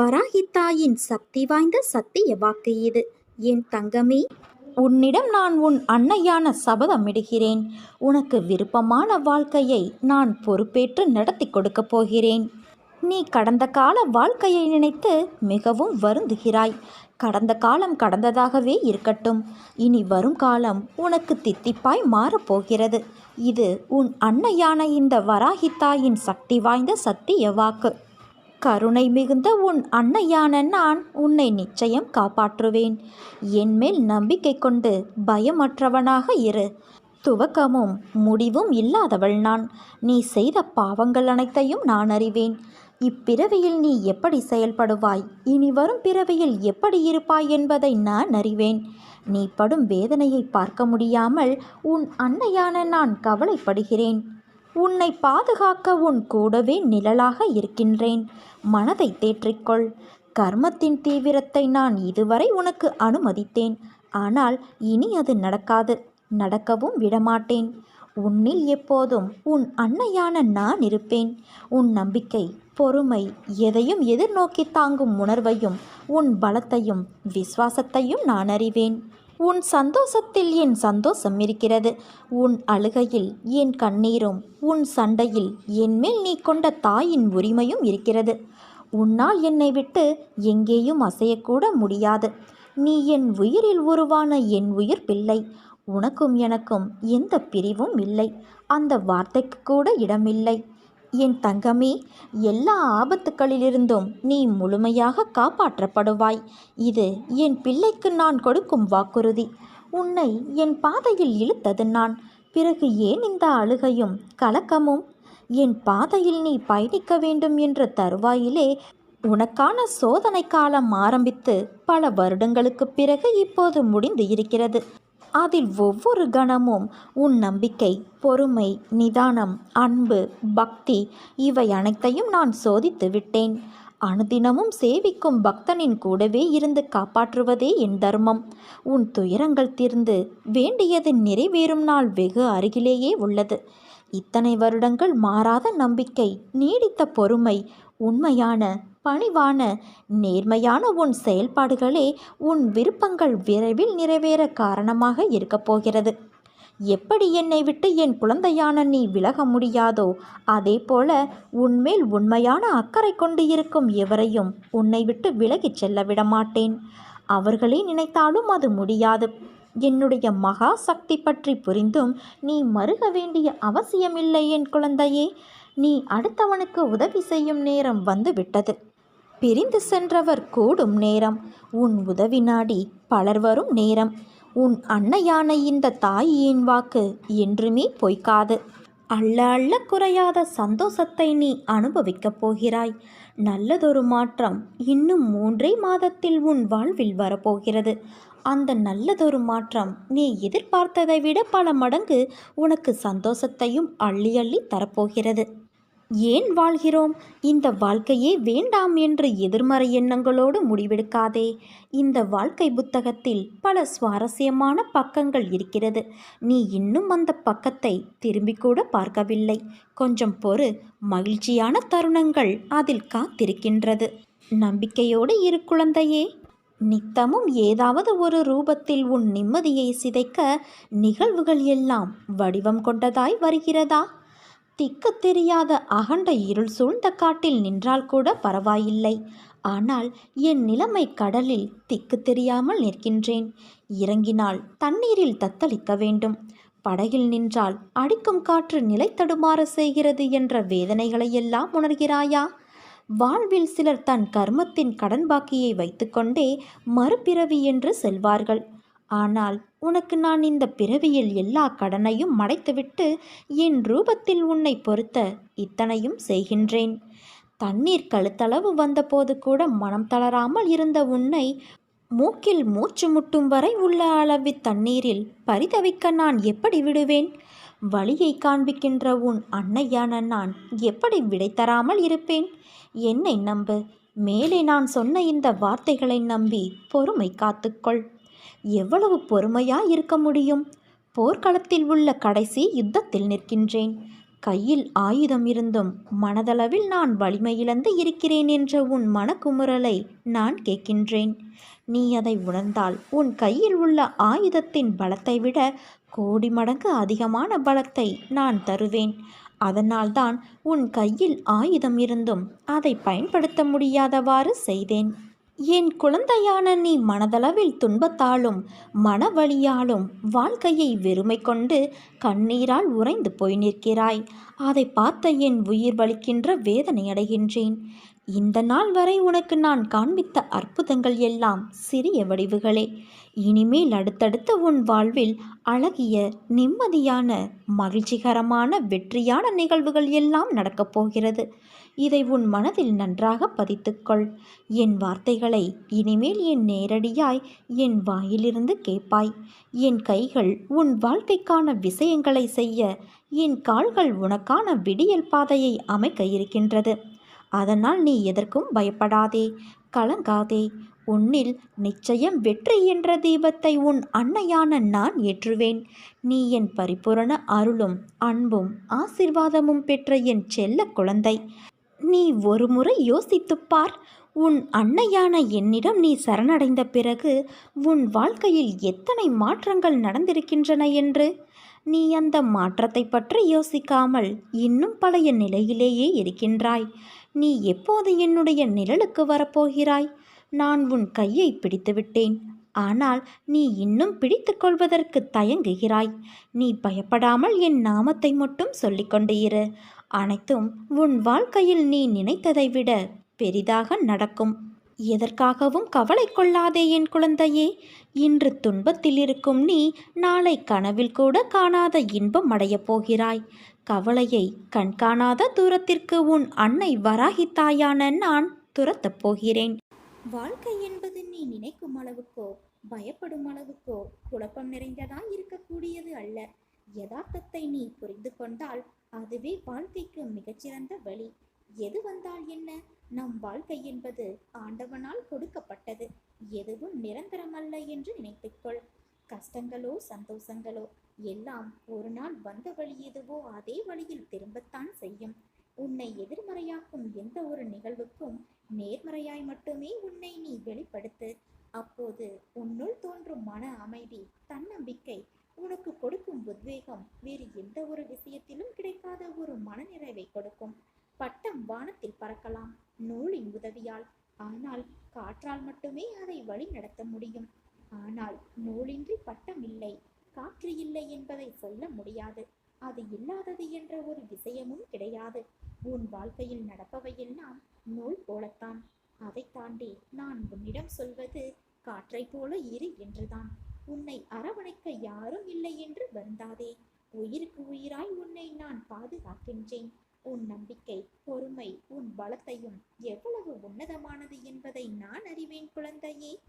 வராகித்தாயின் சக்தி வாய்ந்த சத்திய வாக்கு இது. என் தங்கமே உன்னிடம் நான் உன் அன்னையான சபதமிடுகிறேன் உனக்கு விருப்பமான வாழ்க்கையை நான் பொறுப்பேற்று நடத்தி கொடுக்கப் போகிறேன். நீ கடந்த கால வாழ்க்கையை நினைத்து மிகவும் வருந்துகிறாய். கடந்த காலம் கடந்ததாகவே இருக்கட்டும். இனி வரும் காலம் உனக்கு தித்திப்பாய் மாறப்போகிறது இது உன் அன்னையான இந்த வராகித்தாயின் சக்தி வாய்ந்த சத்திய வாக்கு. கருணை மிகுந்த உன் அன்னையான நான் உன்னை நிச்சயம் காப்பாற்றுவேன். என்மேல் நம்பிக்கை கொண்டு பயமற்றவனாக இரு. துவக்கமும் முடிவும் இல்லாதவள் நான். நீ செய்த பாவங்கள் அனைத்தையும் நான் அறிவேன். இப்பிறவியில் நீ எப்படி செயல்படுவாய்? இனி வரும் பிறவியில் எப்படி இருப்பாய் என்பதை நான் அறிவேன். நீ படும் வேதனையை பார்க்க முடியாமல் உன் அன்னையான நான் கவலைப்படுகிறேன். உன்னை பாதுகாக்க உன் கூடவே நிழலாக இருக்கின்றேன். மனதை தேற்றிக்கொள். கர்மத்தின் தீவிரத்தை நான் இதுவரை உனக்கு அனுமதித்தேன். ஆனால் இனி அது நடக்காது. நடக்கவும் விடமாட்டேன். உன்னில் எப்போதும் உன் அன்னையான நான் இருப்பேன். உன் நம்பிக்கை பொறுமை எதையும் எதிர்நோக்கி தாங்கும் உணர்வையும் உன் பலத்தையும் விசுவாசத்தையும் நான் அறிவேன். உன் சந்தோஷத்தில் என் சந்தோஷம் இருக்கிறது. உன் அழுகையில் என் கண்ணீரும் உன் சண்டையில் என்மேல் நீ கொண்ட தாயின் உரிமையும் இருக்கிறது. உன்னால் என்னை விட்டு எங்கேயும் அசையக்கூட முடியாது. நீ என் உயிரில் உருவான என் உயிர் பிள்ளை. உனக்கும் எனக்கும் எந்த பிரிவும் இல்லை. அந்த வார்த்தைக்கு கூட இடமில்லை. என் தங்கமே எல்லா ஆபத்துக்களிலிருந்தும் நீ முழுமையாக காப்பாற்றப்படுவாய். இது என் பிள்ளைக்கு நான் கொடுக்கும் வாக்குறுதி. உன்னை என் பாதையில் இழுத்தது நான். பிறகு ஏன் இந்த அழுகையும் கலக்கமும்? என் பாதையில் நீ பயணிக்க வேண்டும் என்ற தருவாயிலே உனக்கான சோதனை காலம் ஆரம்பித்து பல வருடங்களுக்கு பிறகு இப்போது முடிந்து இருக்கிறது. அதில் ஒவ்வொரு கணமும் உன் நம்பிக்கை பொறுமை நிதானம் அன்பு பக்தி இவை அனைத்தையும் நான் சோதித்து விட்டேன். அனுதினமும் சேவிக்கும் பக்தனின் கூடவே இருந்து காப்பாற்றுவதே என் தர்மம். உன் துயரங்கள் தீர்ந்து வேண்டியது நிறைவேறும் நாள் வெகு அருகிலேயே உள்ளது. இத்தனை வருடங்கள் மாறாத நம்பிக்கை நீடித்த பொறுமை உண்மையான பணிவான நேர்மையான உன் செயல்பாடுகளே உன் விருப்பங்கள் விரைவில் நிறைவேற காரணமாக இருக்கப் போகிறது. எப்படி என்னை விட்டு என் குழந்தையான நீ விலக முடியாதோ அதே போல உன்மேல் உண்மையான அக்கறை கொண்டு இருக்கும் எவரையும் உன்னை விட்டு விலகிச் செல்ல விடமாட்டேன். அவர்களே நினைத்தாலும் அது முடியாது. என்னுடைய மகா சக்தி பற்றி புரிந்தும் நீ மருக வேண்டிய அவசியமில்லை என் குழந்தையே. நீ அடுத்தவனுக்கு உதவி செய்யும் நேரம் வந்து விட்டது. பிரிந்து சென்றவர் கூடும் நேரம். உன் உதவி நாடி பலர் வரும் நேரம். உன் அன்னையான இந்த தாயின் வாக்கு என்றுமே பொய்க்காது. அள்ள அள்ள குறையாத சந்தோஷத்தை நீ அனுபவிக்கப் போகிறாய். நல்லதொரு மாற்றம் இன்னும் மூன்றே மாதத்தில் உன் வாழ்வில் வரப்போகிறது. அந்த நல்லதொரு மாற்றம் நீ எதிர்பார்த்ததை விட பல மடங்கு உனக்கு சந்தோஷத்தையும் அள்ளி அள்ளி தரப்போகிறது. ஏன் வாழ்கிறோம்? இந்த வாழ்க்கையே வேண்டாம் என்று எதிர்மறை எண்ணங்களோடு முடிவெடுக்காதே. இந்த வாழ்க்கை புத்தகத்தில் பல சுவாரஸ்யமான பக்கங்கள் இருக்கிறது. நீ இன்னும் அந்த பக்கத்தை திரும்பி கூட பார்க்கவில்லை. கொஞ்சம் பொறு. மகிழ்ச்சியான தருணங்கள் அதில் காத்திருக்கின்றது. நம்பிக்கையோடு இரு குழந்தையே. நித்தமும் ஏதாவது ஒரு ரூபத்தில் உன் நிம்மதியை சிதைக்க நிகழ்வுகள் எல்லாம் வடிவம் கொண்டதாய் வருகிறதா? திக்கு தெரியாத அகண்ட இருள் சூழ்ந்த காட்டில் நின்றால் கூட பரவாயில்லை. ஆனால் என் நிலைமை கடலில் திக்கு தெரியாமல் நிற்கின்றேன். இறங்கினால் தண்ணீரில் தத்தளிக்க வேண்டும். படகில் நின்றால் அடிக்கும் காற்று நிலை தடுமாற செய்கிறது என்ற வேதனைகளையெல்லாம் உணர்கிறாயா? வாழ்வில் சிலர் தன் கர்மத்தின் கடன் பாக்கியை வைத்துக்கொண்டே மறுபிறவி என்று செல்வார்கள். ஆனால் உனக்கு நான் இந்த பிறவியில் எல்லா கடனையும் மடைத்துவிட்டு என் ரூபத்தில் உன்னை பொறுத்த இத்தனையும் செய்கின்றேன். தண்ணீர் கழுத்தளவு வந்தபோது கூட மனம் தளராமல் இருந்த உன்னை மூக்கில் மூச்சு முட்டும் வரை உள்ள அளவு தண்ணீரில் பரிதவிக்க நான் எப்படி விடுவேன்? வழியை காண்பிக்கின்ற உன் அன்னையான நான் எப்படி விடை தராமல் இருப்பேன்? என்னை நம்பு. மேலே நான் சொன்ன இந்த வார்த்தைகளை நம்பி பொறுமை காத்துக்கொள். எவ்வளவு பொறுமையா இருக்க முடியும்? போர்க்களத்தில் உள்ள கடைசி யுத்தத்தில் நிற்கின்றேன். கையில் ஆயுதம் இருந்தும் மனதளவில் நான் வலிமையிழந்து இருக்கிறேன் என்ற உன் மனக்குமுறலை நான் கேட்கின்றேன். நீ அதை உணர்ந்தால் உன் கையில் உள்ள ஆயுதத்தின் பலத்தை விட கோடி மடங்கு அதிகமான பலத்தை நான் தருவேன். அதனால்தான் உன் கையில் ஆயுதம் இருந்தும் அதை பயன்படுத்த முடியாதவாறு செய்தேன். என் குழந்தையான நீ மனதளவில் துன்பத்தாலும் மனவழியாலும் வாழ்க்கையை வெறுமை கொண்டு கண்ணீரால் உறைந்து போய் நிற்கிறாய். அதை பார்த்த என் உயிர் வலிக்கின்ற வேதனை அடைகின்றேன். இந்த நாள் வரை உனக்கு நான் காண்பித்த அற்புதங்கள் எல்லாம் சிறிய வடிவுகளே. இனிமேல் அடுத்தடுத்த உன் வாழ்வில் அழகிய நிம்மதியான மகிழ்ச்சிகரமான வெற்றியான நிகழ்வுகள் எல்லாம் நடக்கப் போகிறது. இதை உன் மனதில் நன்றாக பதித்துக்கொள். என் வார்த்தைகளை இனிமேல் என் நேரடியாய் என் வாயிலிருந்து கேட்பாய். என் கைகள் உன் வாழ்க்கைக்கான விஷயங்களை செய்ய என் கால்கள் உனக்கான விடியல் பாதையை அமைக்க இருக்கின்றது. அதனால் நீ எதற்கும் பயப்படாதே கலங்காதே. உன்னில் நிச்சயம் வெற்றி என்ற தீபத்தை உன் அன்னையான நான் ஏற்றுவேன். நீ என் பரிபூரண அருளும் அன்பும் ஆசிர்வாதமும் பெற்ற என் செல்ல குழந்தை. நீ ஒரு முறை யோசித்துப் பார் உன் அன்னையான என்னிடம் நீ சரணடைந்த பிறகு உன் வாழ்க்கையில் எத்தனை மாற்றங்கள் நடந்திருக்கின்றன என்று? நீ அந்த மாற்றத்தை பற்றி யோசிக்காமல் இன்னும் பழைய நிலையிலேயே இருக்கின்றாய். நீ எப்போது என்னுடைய நிழலுக்கு வரப்போகிறாய்? நான் உன் கையை பிடித்துவிட்டேன் ஆனால் நீ இன்னும் பிடித்து கொள்வதற்கு தயங்குகிறாய். நீ பயப்படாமல் என் நாமத்தை மட்டும் சொல்லிக்கொண்டு இரு. அனைத்தும் உன் வாழ்க்கையில் நீ நினைத்ததை விட பெரிதாக நடக்கும். எதற்காகவும் கவலை கொள்ளாதே என் குழந்தையே. இன்று துன்பத்தில் இருக்கும் நீ நாளை கனவில் கூட காணாத இன்பம் அடையப் போகிறாய். கவலையை கண்காணாத தூரத்திற்கு உன் அன்னை வராகித்தாயான நான் துரத்தப் போகிறேன். வாழ்க்கை என்பது நீ நினைக்கும் அளவுக்கோ பயப்படும் அளவுக்கோ குழப்பம் நிறைந்ததாய் இருக்கக்கூடியது அல்ல. யதார்த்தத்தை நீ புரிந்து கொண்டால் அதுவே வாழ்க்கைக்கு மிகச்சிறந்த வழி. எது வந்தால் என்ன? நம் வாழ்க்கை என்பது ஆண்டவனால் கொடுக்கப்பட்டது. எதுவும் நிரந்தரமல்ல என்று நினைத்துக்கொள். கஷ்டங்களோ சந்தோஷங்களோ எல்லாம் ஒரு நாள் வந்த வழி எதுவோ அதே வழியில் திரும்பத்தான் செய்யும். உன்னை எதிர்மறையாக்கும் எந்த ஒரு நிகழ்வுக்கும் நேர்மறையாய் மட்டுமே உன்னை நீ வெளிப்படுத்து. அப்போது உன்னுள் தோன்றும் மன அமைதி தன்னம்பிக்கை உனக்கு கொடுக்கும் உத்வேகம் வேறு எந்த ஒரு விஷயத்திலும் கிடைக்காத ஒரு மனநிறைவை கொடுக்கும். பட்டம் வானத்தில் பறக்கலாம் நூலின் உதவியால். ஆனால் காற்றால் மட்டுமே அதை வழி நடத்த முடியும். ஆனால் நூலின்றி பட்டம் இல்லை காற்று இல்லை என்பதை சொல்ல முடியாது. அது இல்லாதது என்ற ஒரு விஷயமும் கிடையாது. உன் வாழ்க்கையில் நடப்பவையெல்லாம் நூல் போலத்தான். அதை தாண்டி நான் உன்னிடம் சொல்வது காற்றைப் போல இரு என்றுதான். உன்னை அரவணைக்க யாரும் இல்லை என்று வருந்தாதே. உயிருக்கு உயிராய் உன்னை நான் பாதுகாக்கின்றேன். உன் நம்பிக்கை பொறுமை உன் பலத்தையும் எவ்வளவு உன்னதமானது என்பதை நான் அறிவேன் குழந்தையே.